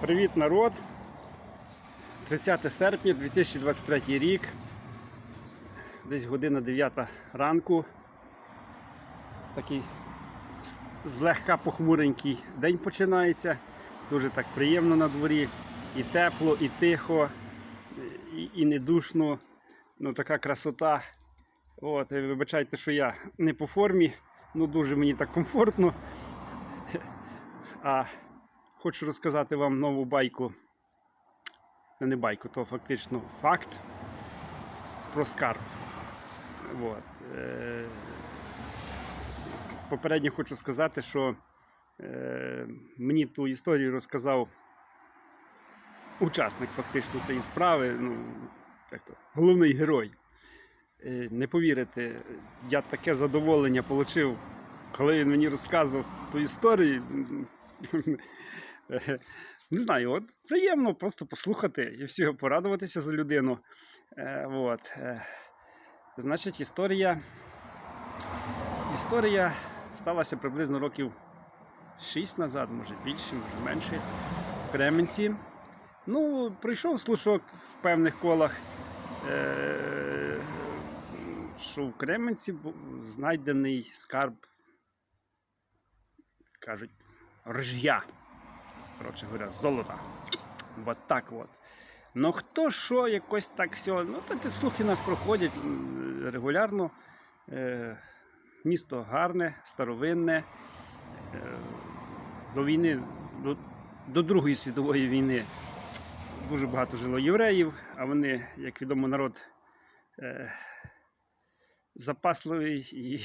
Привіт, народ! 30 серпня 2023 рік. Десь година 9 ранку. Такий злегка похмуренький день починається. Дуже так приємно на дворі. І тепло, і тихо, і, і не душно. Ну, така красота. От, вибачайте, що я не по формі, ну дуже мені так комфортно. А хочу розказати вам нову байку. Не байку, то фактично факт про скарб. От. Е, Попередньо хочу сказати, що е, мені ту історію розказав учасник фактично тієї справи, ну, як то, головний герой. Е, Не повірите, я таке задоволення отримав, коли він мені розказував ту історію. Не знаю, от приємно просто послухати і всього порадуватися за людину. Е, от. Е, Значить, історія. Історія сталася приблизно років 6 назад, може більше, може менше, в Кременці. Ну, прийшов слушок в певних колах, е, що в Кременці знайдений скарб, кажуть, рж'я. Коротше говоря, золота. Вот так от. Ну хто що, якось так все. Ну, та слухи нас проходять регулярно. Е, місто гарне, старовинне. Е, до війни, до, до Другої світової війни дуже багато жило євреїв, а вони, як відомо, народ е, запасливий і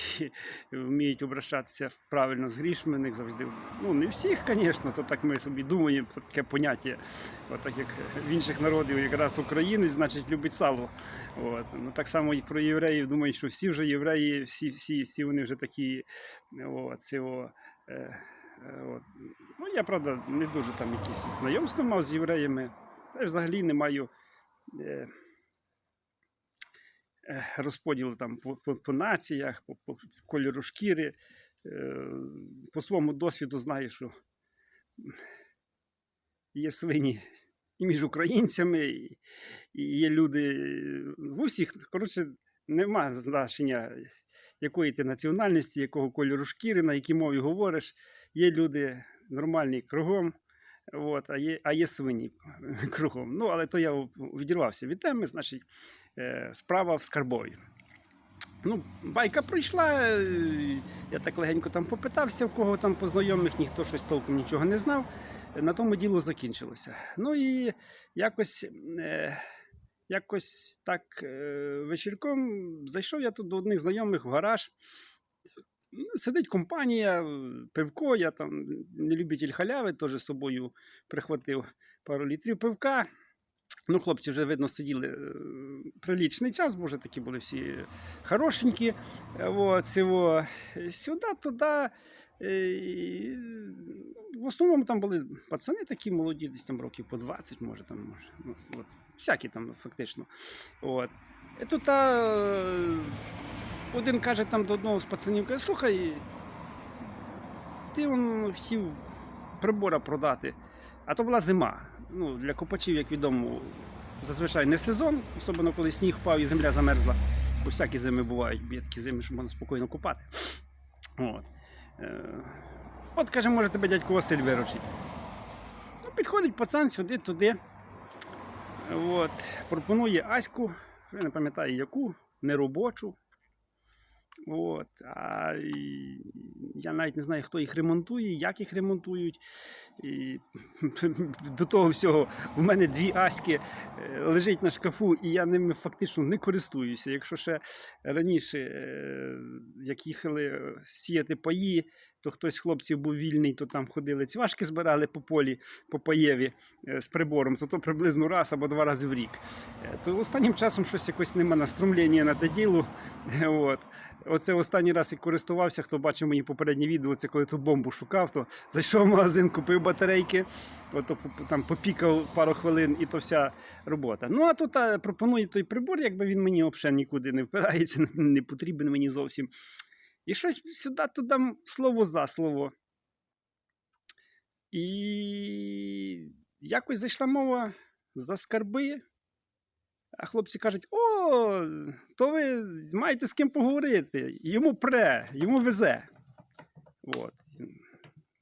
вміють обращатися правильно з грішми. них завжди. Ну, не всіх, звісно, то так ми собі думаємо про таке поняття. От так як в інших народів, якраз українець, значить, любить сало. От. Ну, так само і про євреїв думають, що всі вже євреї, всі, всі, всі вони вже такі. От, цього, е, е, от. Ну, я, правда, не дуже там якісь знайомства мав з євреями. Я взагалі не маю. Е, розподілу там по, по, по націях, по, по кольору шкіри. Е, По своєму досвіду знаю, що є свині і між українцями, і, є люди в усіх. Коротше, нема значення, якої ти національності, якого кольору шкіри, на якій мові говориш. Є люди нормальні кругом. От, а, є, а є свині кругом. Ну, але то я відірвався від теми, значить, справа в скарбові. Ну, байка пройшла, е, я так легенько там попитався, в кого там по знайомих, ніхто щось толком нічого не знав. На тому діло закінчилося. Ну і якось, е, якось так е, вечірком зайшов я тут до одних знайомих в гараж. Сидить компанія, пивко, я там не любитель халяви, теж з собою прихватив пару літрів пивка. Ну, хлопці вже видно сиділи е, прилічний час, бо вже такі були всі хорошенькі. Е, От, цього, сюди, туди. Е, В основному там були пацани такі молоді, десь там років по 20, може, там, може. Ну, от, всякі там фактично. От. І тут а, один каже там до одного з пацанів, каже, слухай, ти он хотів прибора продати, а то була зима. Ну, для копачів, як відомо, зазвичай не сезон, особливо коли сніг впав і земля замерзла. Бо всякі зими бувають, бо є такі зими, що можна спокійно копати. От, е, от каже, може тебе дядько Василь виручить. Ну, підходить пацан сюди, туди. От, пропонує Аську, я не пам'ятаю яку, неробочу. От, а я навіть не знаю, хто їх ремонтує, як їх ремонтують. І до того всього, в мене дві аськи е, лежить на шкафу, і я ними фактично не користуюся. Якщо ще раніше, е, як їхали е, сіяти паї, то хтось з хлопців був вільний, то там ходили цвашки збирали по полі, по паєві з прибором, то то приблизно раз або два рази в рік. То останнім часом щось якось нема настромлення на те діло. От. Оце останній раз як користувався, хто бачив мої попередні відео, це коли ту бомбу шукав, то зайшов в магазин, купив батарейки, от, там попікав пару хвилин і то вся робота. Ну а тут а, пропонує той прибор, якби він мені взагалі нікуди не впирається, не потрібен мені зовсім. І щось сюди-туди слово за слово. І якось зайшла мова за скарби. А хлопці кажуть: о, то ви маєте з ким поговорити. Йому пре, йому везе. От.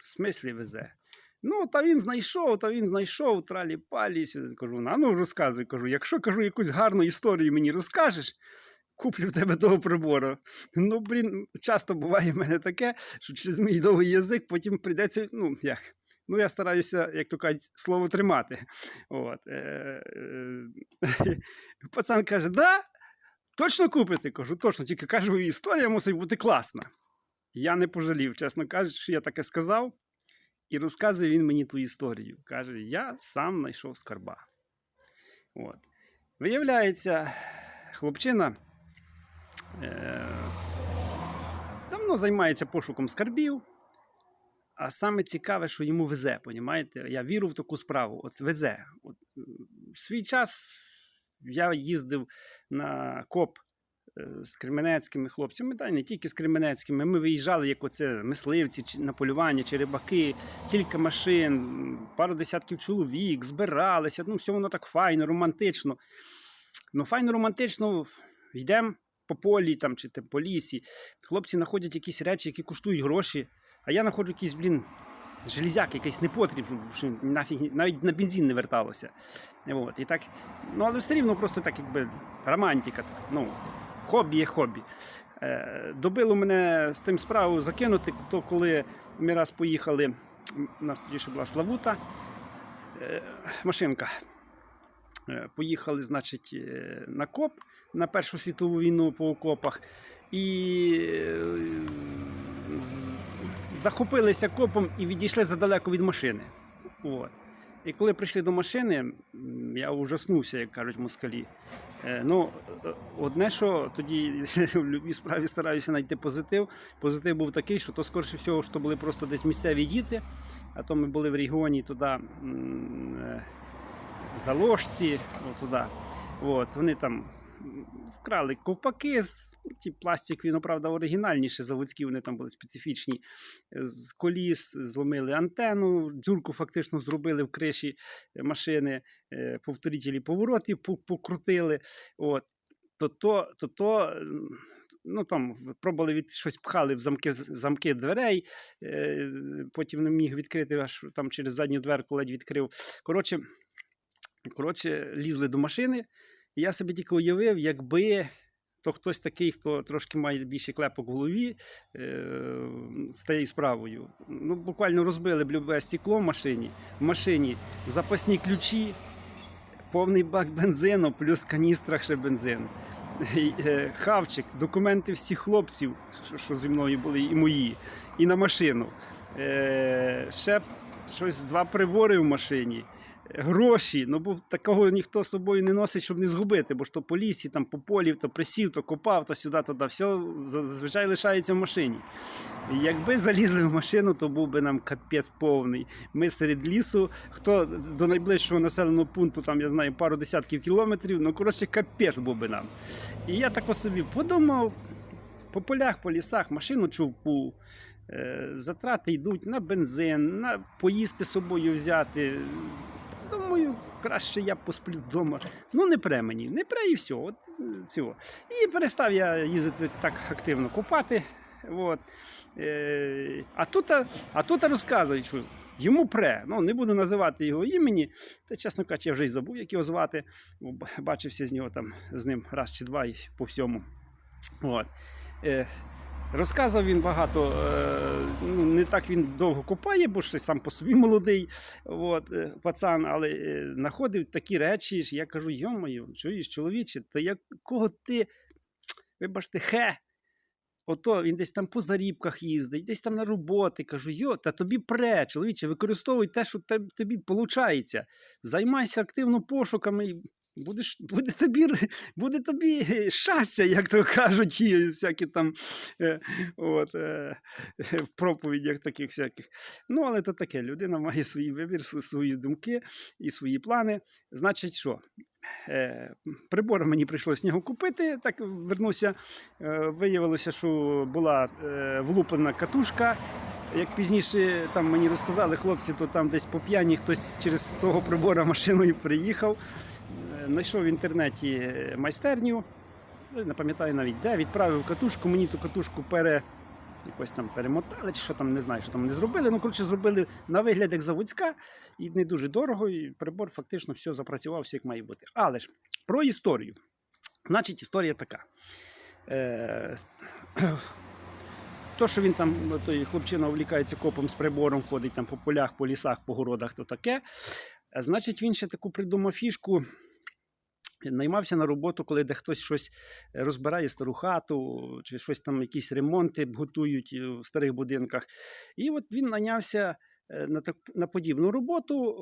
В смислі везе. Ну, та він знайшов, та він знайшов, тралі палі. Кажу, а ну розказуй. Кажу, якщо кажу, якусь гарну історію мені розкажеш, куплю в тебе того прибору. Ну, блін, часто буває в мене таке, що через мій довгий язик потім прийдеться, ну, як. Ну, я стараюся, як то кажуть, слово тримати. От. Е, е, Пацан каже: да, точно купите? Кажу, точно, тільки кажу, історія мусить бути класна. Я не пожалів, чесно кажучи, я таке сказав. І розказує він мені ту історію. Каже: я сам знайшов скарба. От. Виявляється, хлопчина е, давно займається пошуком скарбів. А саме цікаве, що йому везе, понімаєте? Я вірю в таку справу. От везе. От, в свій час я їздив на коп е, з кременецькими хлопцями, та й не тільки з кременецькими. Ми виїжджали, як оце мисливці на полювання, чи рибаки, кілька машин, пару десятків чоловік, збиралися. Ну, все воно так файно, романтично. Ну, файно, романтично йдемо по полі там, чи те, по лісі. Хлопці знаходять якісь речі, які коштують гроші. А я знаходжу якийсь, блін, железяк, якийсь непотріб, щоб що нафіг, навіть на бензин не верталося. От, і так, ну, але все рівно просто так, якби романтика. Так, ну, хобі є хобі. Е, добило мене з тим справу закинути, то коли ми раз поїхали, у нас тоді ще була Славута, е, машинка. Е, Поїхали, значить, е, на коп на Першу світову війну по окопах. І е, захопилися копом і відійшли задалеко від машини. От. І коли прийшли до машини, я ужаснувся, як кажуть москалі. Е, Ну, е, одне, що тоді в будь-якій справі стараюся знайти позитив. Позитив був такий, що то, скоріше всього, що були просто десь місцеві діти, а то ми були в регіоні туди. е, Заложці, туди. От, вони там вкрали ковпаки, з, ті пластикові, ну, правда, оригінальніші, заводські, вони там були специфічні. З коліс зломили антенну, дзюрку фактично зробили в криші машини, е, повторителі поворотів покрутили. От. То, то, то, то, ну, там, пробували від щось пхали в замки, замки дверей, е, потім не міг відкрити, аж там через задню дверку ледь відкрив. Коротше, Коротше, лізли до машини, і я собі тільки уявив, якби то хтось такий, хто трошки має більше клепок в голові е, з тією справою. Ну, буквально розбили б любе стекло в машині, в машині запасні ключі, повний бак бензину, плюс в каністрах ще бензин. Е, Хавчик, документи всіх хлопців, що зі мною були, і мої, і на машину. Е, Ще щось два прибори в машині гроші. Ну, бо такого ніхто з собою не носить, щоб не згубити, бо ж то по лісі, там по полі, то присів, то копав, то сюди, то туди. Все зазвичай лишається в машині. Якби залізли в машину, то був би нам капець повний. Ми серед лісу, хто до найближчого населеного пункту, там я знаю, пару десятків кілометрів, ну коротше, капець був би нам. І я так собі подумав, по полях, по лісах, машину човку. е, Затрати йдуть на бензин, на поїсти собою взяти. Думаю, краще я посплю вдома. Ну, не пре мені, не пре і все. От, е, цього. І перестав я їздити так активно купати. От. Е, а тут, а тут розказують, що йому пре. Ну, не буду називати його імені. Та, чесно кажучи, я вже й забув, як його звати. Бачився з нього там з ним раз чи два і по всьому. От. Е, Розказував він багато, е, ну, не так він довго копає, бо ще сам по собі молодий от, е, пацан, але е, знаходив такі речі, я кажу, йомаю, чуєш, чоловіче, та якого ти, вибачте, хе. Ото він десь там по зарібках їздить, десь там на роботи. Кажу, йо, та тобі пре, чоловіче, використовуй те, що тобі виходить. Займайся активно пошуками. Будеш, буде, тобі, буде тобі щастя, як то кажуть, всякі там е, от, е, в проповідях таких всяких. Ну, але то таке, людина має свій вибір, свої думки і свої плани. Значить, що? Е, прибор мені прийшлося нього купити. Так вернуся. Е, виявилося, що була е, влуплена катушка Як пізніше там мені розказали хлопці, то там десь по п'яні хтось через того прибора машиною приїхав. Е, Знайшов в інтернеті майстерню, ну, не пам'ятаю навіть де, відправив катушку, мені ту катушку пере, якось там перемотали, чи що там, не знаю, що там не зробили. Ну, коротше, зробили на вигляд як заводська і не дуже дорого, і прибор фактично все запрацював, все як має бути. Але ж про історію. Значить, історія така. Е, то, що він там, той хлопчина увлікається копом з прибором, ходить там по полях, по лісах, по городах, то таке. Значить, він ще таку придумав фішку. Наймався на роботу, коли де хтось щось розбирає стару хату, чи щось там, якісь ремонти готують е, в старих будинках. І от він найнявся е, на, так, на подібну роботу.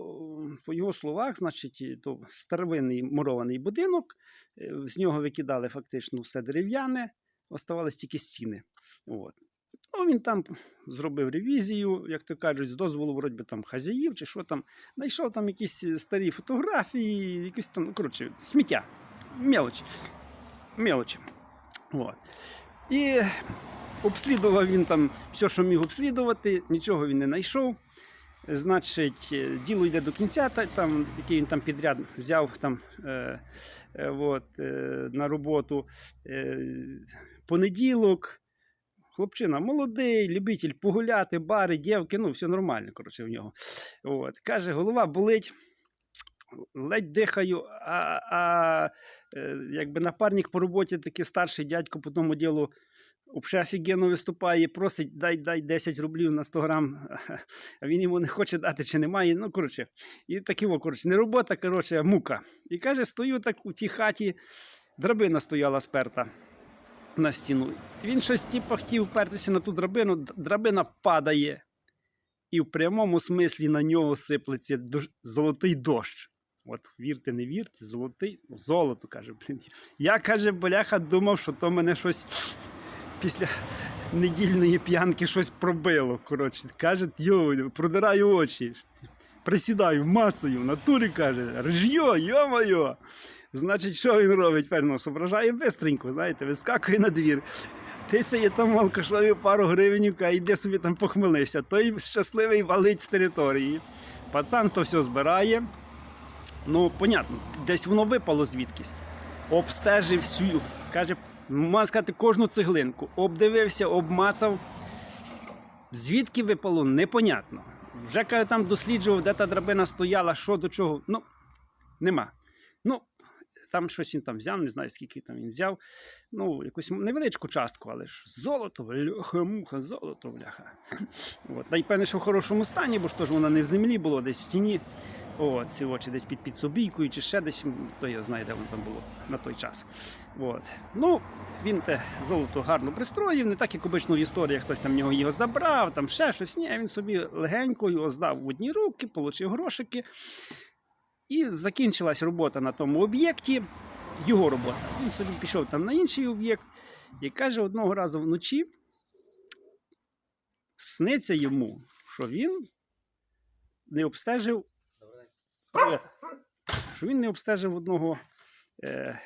По його словах, значить, то старовинний мурований будинок, е, з нього викидали фактично все дерев'яне, оставались тільки стіни. От. Ну, він там зробив ревізію, як то кажуть, з дозволу вроді там хазяїв чи що там. Знайшов там якісь е, старі фотографії, якісь там, ну, коротше, сміття. Мелочі. Мелочі. От. І обслідував він там все, що міг обслідувати, нічого він не знайшов. Значить, е, діло йде до кінця, там, який він там підряд взяв там, е, е, от, е, на роботу. Е, понеділок. Хлопчина молодий, любитель погуляти, бари, дівки, ну, все нормально, коротше, в нього. От. Каже, голова болить, ледь дихаю, а, а е, якби напарник по роботі такий старший дядько по тому ділу взагалі офігенно виступає, просить, дай, дай 10 рублів на 100 грам, а він йому не хоче дати чи немає. Ну, коротше, і такі, о, коротше, не робота, коротше, а мука. І каже, стою так у тій хаті, драбина стояла сперта на стіну. Він щось типу, хотів впертися на ту драбину, драбина падає, і в прямому смислі на нього сиплеться золотий дощ. От вірте, не вірте, золотий, ну, золото каже, блін. Я каже, бляха, думав, що то мене щось після недільної п'янки щось пробило. Коротше, каже, йо, продираю очі. Присідаю, мацаю, в натурі каже, ржьо, йо-моє. Значить, що він робить? Певно, соображає бистренько, знаєте, вискакує на двір. Тисяє там алкашові пару гривенів, а йде собі там похмелився. Той щасливий валить з території. Пацан то все збирає. Ну, понятно, десь воно випало звідкись. Обстежив всю, каже, можна сказати, кожну цеглинку. Обдивився, обмацав. Звідки випало, непонятно. Вже каже, там досліджував, де та драбина стояла, що до чого. Ну, нема. Ну, там щось він там взяв, не знаю, скільки там він взяв. Ну, якусь невеличку частку, але ж золото, бляха, муха, золото, бляха. От. Та й певне, що в хорошому стані, бо ж то ж воно не в землі було, десь в стіні. О, ці очі десь під підсобійкою чи ще десь, хто його знає, де воно там було на той час. От. Ну, він те золото гарно пристроїв, не так, як обично в історіях хтось там в нього його забрав, там ще щось. Ні, він собі легенько його здав в одні руки, отримав грошики. І закінчилась робота на тому об'єкті, його робота. Він собі пішов там на інший об'єкт і каже, одного разу вночі сниться йому, що він не обстежив. Що він не обстежив одного, е,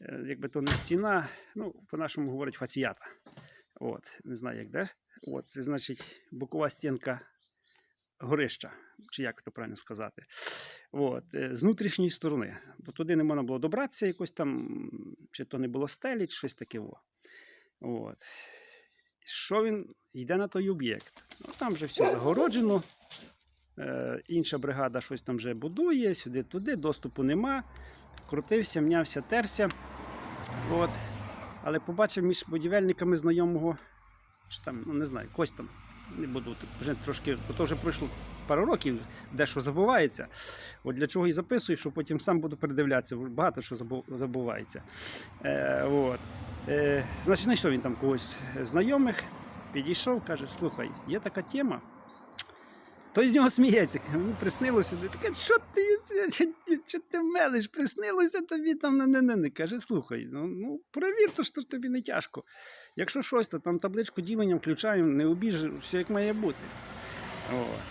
е, якби то не стіна, ну, по-нашому говорять фаціята. От, не знаю, як де. От, це значить бокова стінка горища, чи як то правильно сказати. От, е, з внутрішньої сторони. Бо туди не можна було добратися, якось там, чи то не було стелі, чи щось таке. От. Що він йде на той об'єкт? Ну, там вже все загороджено. Е, інша бригада щось там вже будує, сюди-туди, доступу нема. Крутився, мнявся, терся. От. Але побачив між будівельниками знайомого, чи там, ну не знаю, когось там. Не буду вже трошки, бо то вже пройшло пару років, дещо забувається. От для чого і записую, що потім сам буду передивлятися, багато що забувається. Е, от. Е, значить, знайшов він там когось знайомих, підійшов, каже: слухай, є така тема. Той з нього сміється, мені приснилося. Ти таке, що ти, що ти мелиш? Приснилося тобі там не, не, не, не. Каже, слухай, ну, ну перевір, то що тобі не тяжко. Якщо щось, то там табличку ділення включаємо, не обіж, все як має бути. От.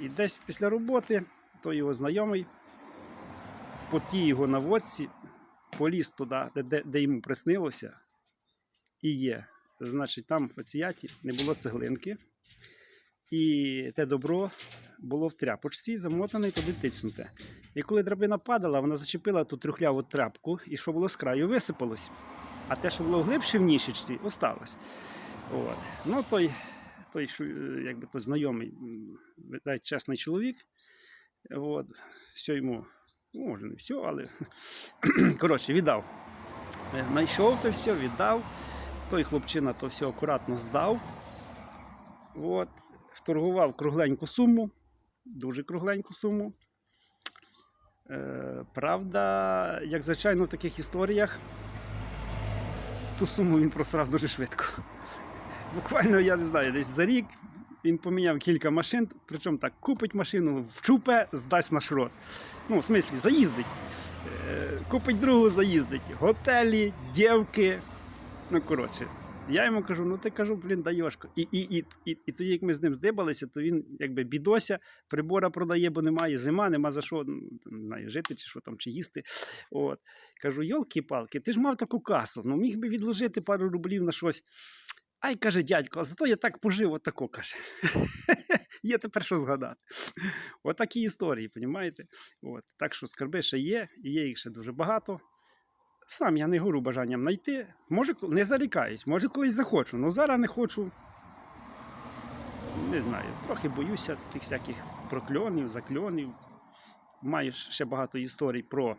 І десь після роботи той його знайомий по тій його наводці поліз туди, де, де йому приснилося, і є. Значить, там в фаціяті не було цеглинки, і те добро було в тряпочці, замотане і туди тицнуте. І коли драбина падала, вона зачепила ту трюхляву тряпку, і що було з краю, висипалось. А те, що було глибше в нішечці, осталось. От. Ну, той, той, що, е, якби той знайомий, м, чесний чоловік. От. Все йому, ну, може, не все, але коротше, віддав. Е, Знайшов то все, віддав. Той хлопчина то все акуратно здав. От. Вторгував кругленьку суму, дуже кругленьку суму. Е, правда, як звичайно в таких історіях, ту суму він просрав дуже швидко. Буквально, я не знаю, десь за рік він поміняв кілька машин, причому так купить машину, вчупе, здасть на шрот. Ну, в смислі, заїздить. Е, Купить другу, заїздить. Готелі, дівки. Ну, коротше. Я йому кажу, ну ти кажу, блін, даєшко. І, і, і, і, і тоді, як ми з ним здибалися, то він якби бідося, прибора продає, бо немає зима, нема за що ну, не жити чи що там, чи їсти. От. Кажу, йолки-палки, ти ж мав таку касу, ну міг би відложити пару рублів на щось. Ай, каже дядько, а зато я так пожив, отако каже. є тепер що згадати. Отакі історії, розумієте? От. Так що скарби ще є, і є їх ще дуже багато. Сам я не горю бажанням знайти. Може, не зарікаюсь, може колись захочу, але зараз не хочу. Не знаю, трохи боюся тих всяких прокльонів, закльонів. Маю ще багато історій про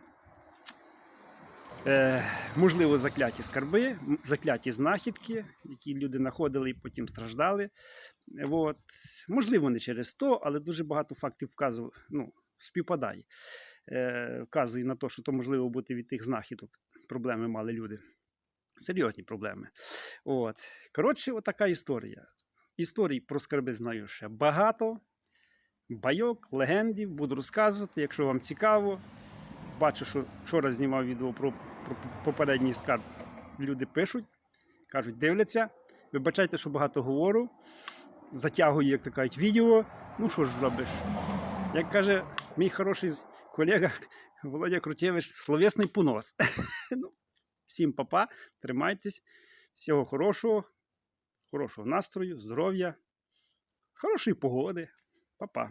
е, можливо закляті скарби, закляті знахідки, які люди знаходили і потім страждали. От. Можливо, не через то, але дуже багато фактів вказує, ну, співпадає. Е, вказує на те, що то можливо бути від тих знахідок. Проблеми мали люди. Серйозні проблеми. От. Коротше, отака історія. Історій про скарби знаю ще багато. Байок, легендів, буду розказувати, якщо вам цікаво. Бачу, що вчора знімав відео про, про попередній скарб. Люди пишуть, кажуть, дивляться. Вибачайте, що багато говорю. Затягую, як то кажуть, відео. Ну що ж зробиш? Як каже мій хороший колега Володя Крутєвич, словесний понос. ну, всім папа, тримайтесь, всього хорошого, хорошого настрою, здоров'я, хорошої погоди. Па-па.